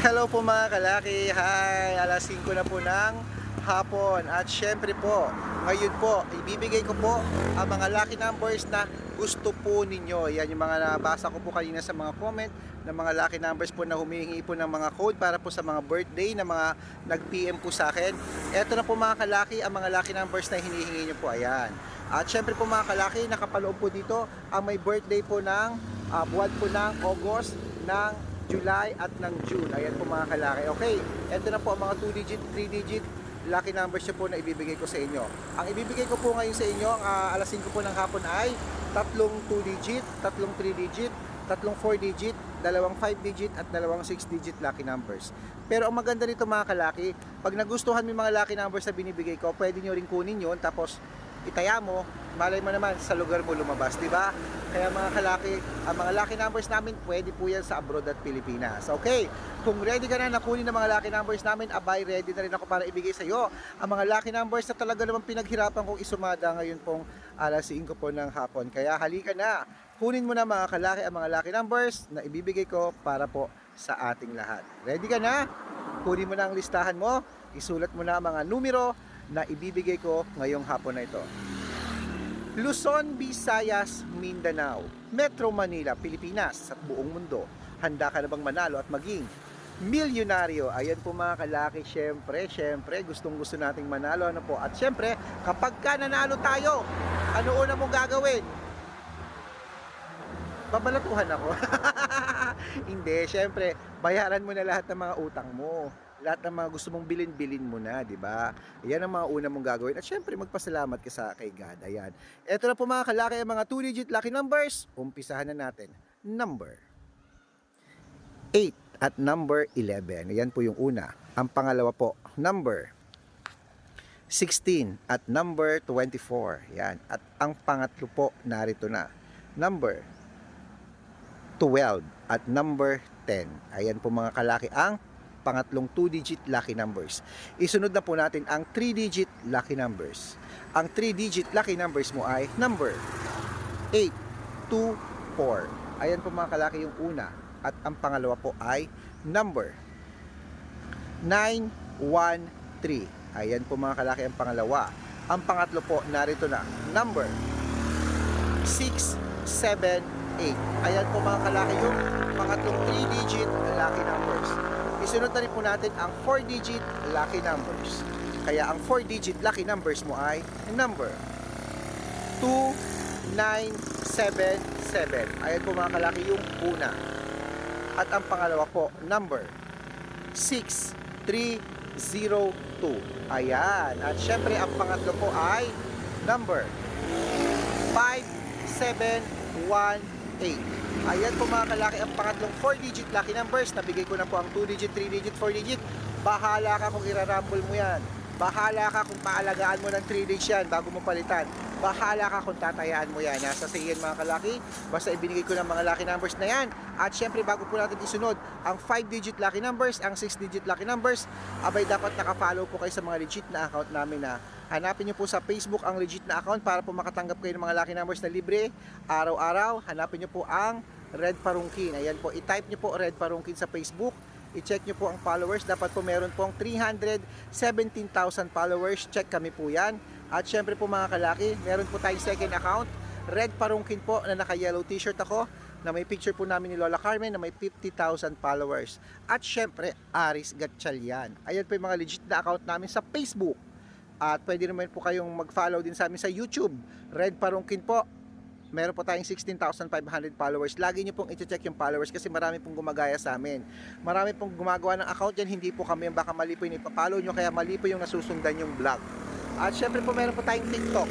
Hello po mga kalaki. Hi! Alas 5 na po ng hapon. At syempre po, ngayon po, ibibigay ko po ang mga lucky numbers na gusto po ninyo. Yan yung mga nabasa ko po kanina sa mga comment ng mga lucky numbers po na humihingi po ng mga code para po sa mga birthday na mga nag-PM po sa akin. Ito na po mga kalaki, ang mga lucky numbers na hinihingi nyo po. Ayan. At syempre po mga kalaki, nakapaloob po dito ang may birthday po ng ah, buwan po ng August ng July at ng June. Ayan po mga kalaki. Okay, ito na po ang mga 2 digit, 3 digit lucky numbers po na ibibigay ko sa inyo. Ang ibibigay ko po ngayon sa inyo, ang ah, alas 5 po ng hapon ay tatlong 2 digit, tatlong 3 digit, tatlong 4 digit, dalawang 5 digit at dalawang 6 digit lucky numbers. Pero ang maganda nito mga kalaki, pag nagustuhan mo yung mga lucky numbers na binibigay ko, pwede nyo rin kunin yun tapos itaya mo, malay mo naman sa lugar mo lumabas, di ba? Kaya mga kalaki, ang mga lucky numbers namin, pwede po yan sa abroad at Pilipinas. Okay, kung ready ka na nakunin ng mga lucky numbers namin, abay, ready na rin ako para ibigay sa iyo ang mga lucky numbers na talaga naman pinaghirapan kong isumada ngayon pong alas 5 po ng hapon. Kaya halika na, kunin mo na mga kalaki ang mga lucky numbers na ibibigay ko para po sa ating lahat. Ready ka na? Kunin mo na ang listahan mo, isulat mo na ang mga numero na ibibigay ko ngayong hapon na ito. Luzon, Visayas, Mindanao, Metro Manila, Pilipinas at buong mundo. Handa ka na bang manalo at maging milyonaryo? Ayan po mga kalaki, syempre, syempre, gustong gusto nating manalo. Ano po? At syempre, kapag ka nanalo tayo, ano una mong gagawin? Babalatuhan ako. Hindi, syempre, bayaran mo na lahat ng mga utang mo. Lahat ng mga gusto mong bilin-bilin mo na, di ba? Yan ang mga una mong gagawin. At syempre, magpasalamat ka sa kay God. Ayan. Ito na po mga kalaki, ang mga 2-digit lucky numbers. Umpisahan na natin. Number 8 at number 11. Ayan po yung una. Ang pangalawa po, number 16 at number 24. Yan. At ang pangatlo po, narito na. Number 12 at number 10. Ayan po mga kalaki ang pangatlong 2-digit lucky numbers. Isunod na po natin ang 3-digit lucky numbers. Ang 3-digit lucky numbers mo ay number 8, 2, 4. Ayan po mga kalaki yung una. At ang pangalawa po ay number 9, 1, 3. Ayan po mga kalaki ang pangalawa. Ang pangatlo po, narito na. Number 6, 7, 8. Ayan po mga kalaki yung pangatlong 3-digit lucky numbers. Isunod na rin po natin ang 4-digit lucky numbers. Kaya ang 4-digit lucky numbers mo ay number 2977. Ayan po mga kalaki yung una. At ang pangalawa po, number 6302. Ayan. At syempre ang pangatlo po ay number 5718. Ayan po mga kalaki ang pangatlong 4-digit lucky numbers. Nabigay ko na po ang 2-digit, 3-digit, 4-digit. Bahala ka kung irarumble mo yan. Bahala ka kung paalagaan mo ng 3 days yan bago mo palitan. Bahala ka kung tatayaan mo yan. Nasa sa iyan mga kalaki. Basta ibinigay ko ng mga lucky numbers na yan. At syempre bago po natin isunod ang 5-digit lucky numbers, ang 6-digit lucky numbers, abay dapat nakafollow po kayo sa mga legit na account namin na Hanapin nyo po sa Facebook ang legit na account para po makatanggap kayo ng mga lucky numbers na libre araw-araw. Hanapin nyo po ang Red Parungkin. Ayan po, i-type nyo po Red Parungkin sa Facebook. I-check nyo po ang followers. Dapat po meron pong 317,000 followers. Check kami po yan. At syempre po mga kalaki, meron po tayong second account. Red Parungkin po na naka-yellow t-shirt ako na may picture po namin ni Lola Carmen na may 50,000 followers. At syempre, Aris Gatchalian. Ayan po yung mga legit na account namin sa Facebook. At pwede naman po kayong mag-follow din sa amin sa YouTube. Red Parungkin po. Meron po tayong 16,500 followers. Lagi nyo pong i-check yung followers kasi marami pong gumagaya sa amin. Marami pong gumagawa ng account yan. Hindi po kami yung baka mali po yung ipapollow nyo kaya mali po yung nasusundan yung vlog. At syempre po meron po tayong TikTok.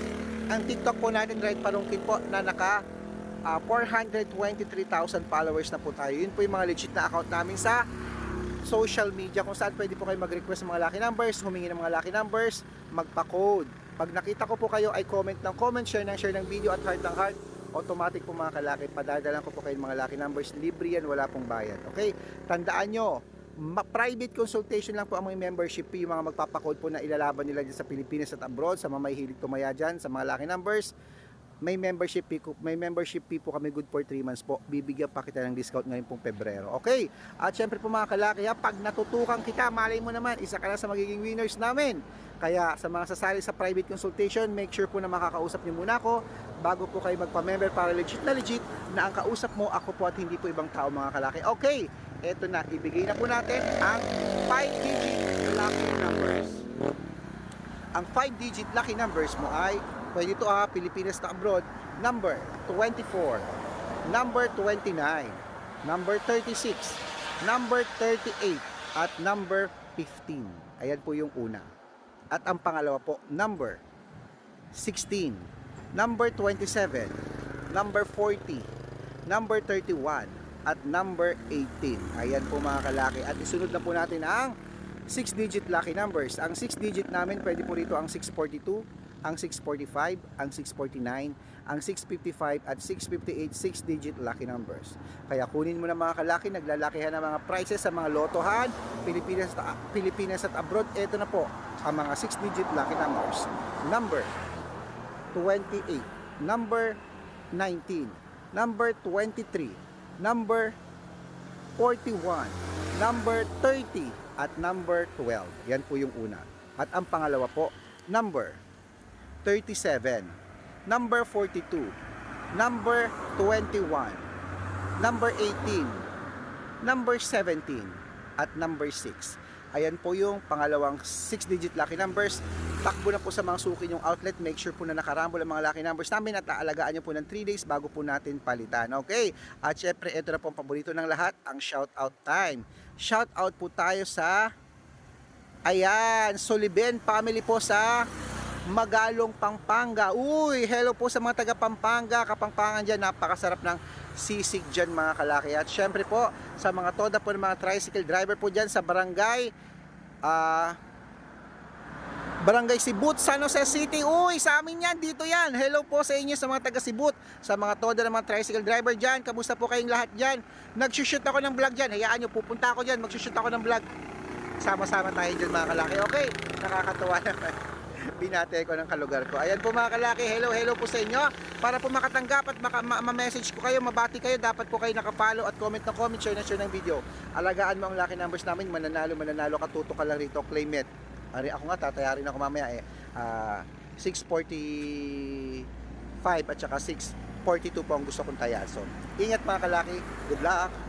Ang TikTok po natin Red Parungkin po na naka ah, 423,000 followers na po tayo. Yun po yung mga legit na account namin sa social media kung saan pwede po kayo mag-request ng mga lucky numbers, humingi ng mga lucky numbers, magpa-code. Pag nakita ko po kayo ay comment ng comment, share ng share ng video at heart ng heart, automatic po mga kalaki, padadalan ko po kayo ng mga lucky numbers, libre yan, wala pong bayad. Okay? Tandaan nyo, private consultation lang po ang mga membership fee, yung mga magpapakode po na ilalaban nila dyan sa Pilipinas at abroad, sa mga may hilig tumaya dyan, sa mga lucky numbers. may membership fee, ko- may membership fee po kami good for 3 months po. Bibigyan pa kita ng discount ngayon pong Pebrero. Okay? At syempre po mga kalaki, ha, pag natutukan kita, malay mo naman, isa ka na sa magiging winners namin. Kaya sa mga sasali sa private consultation, make sure po na makakausap niyo muna ako bago po kayo magpa-member para legit na legit na ang kausap mo ako po at hindi po ibang tao mga kalaki. Okay, eto na, ibigay na po natin ang 5-digit lucky numbers. Ang 5-digit lucky numbers mo ay pwede ito ah, Pilipinas na abroad, number 24, number 29, number 36, number 38, at number 15. Ayan po yung una. At ang pangalawa po, number 16, number 27, number 40, number 31, at number 18. Ayan po mga kalaki. At isunod na po natin ang 6-digit lucky numbers. Ang 6-digit namin, pwede po rito ang 642, ang 645, ang 649, ang 655 at 658 6-digit lucky numbers. Kaya kunin mo na mga kalaki, naglalakihan ng mga prices sa mga lotohan, Pilipinas, Pilipinas at abroad. Ito na po ang mga 6-digit lucky numbers. Number 28, number 19, number 23, number 41, number 30, at number 12. Yan po yung una. At ang pangalawa po, number 37, number 42, number 21, number 18, number 17, at number 6. Ayan po yung pangalawang 6-digit lucky numbers. Takbo na po sa mga suki yung outlet. Make sure po na nakarambol ang mga lucky numbers namin at aalagaan nyo po ng 3 days bago po natin palitan. Okay? At syempre, ito na po ang paborito ng lahat, ang shout out time. Shout out po tayo sa Ayan, Soliben family po sa Magalong, Pampanga. Uy, hello po sa mga taga Pampanga, Kapampangan dyan. Napakasarap ng sisig dyan mga kalaki. At syempre po, sa mga toda po ng mga tricycle driver po dyan sa barangay, ah, Barangay Sibut, San Jose City. Uy, sa amin yan, dito yan. Hello po sa inyo sa mga taga Sibut, sa mga toda ng mga tricycle driver dyan. Kamusta po kayong lahat dyan? Nagsushoot ako ng vlog dyan. Hayaan nyo, pupunta ako dyan. Magsushoot ako ng vlog. Sama-sama tayo dyan mga kalaki. Okay, nakakatuwa naman. Binate ko ng kalugar ko. Ayan po mga kalaki, hello, hello po sa inyo. Para po makatanggap at maka, ma- ma-message ko kayo, mabati kayo, dapat po kayo nakapalo at comment na comment, share na share ng video. Alagaan mo ang lucky numbers namin, mananalo, mananalo, katuto ka lang rito, claim it. Ari, ako nga, tatayarin ako mamaya eh. Ah, 645 at saka 642 po ang gusto kong tayason. Ingat mga kalaki, good luck!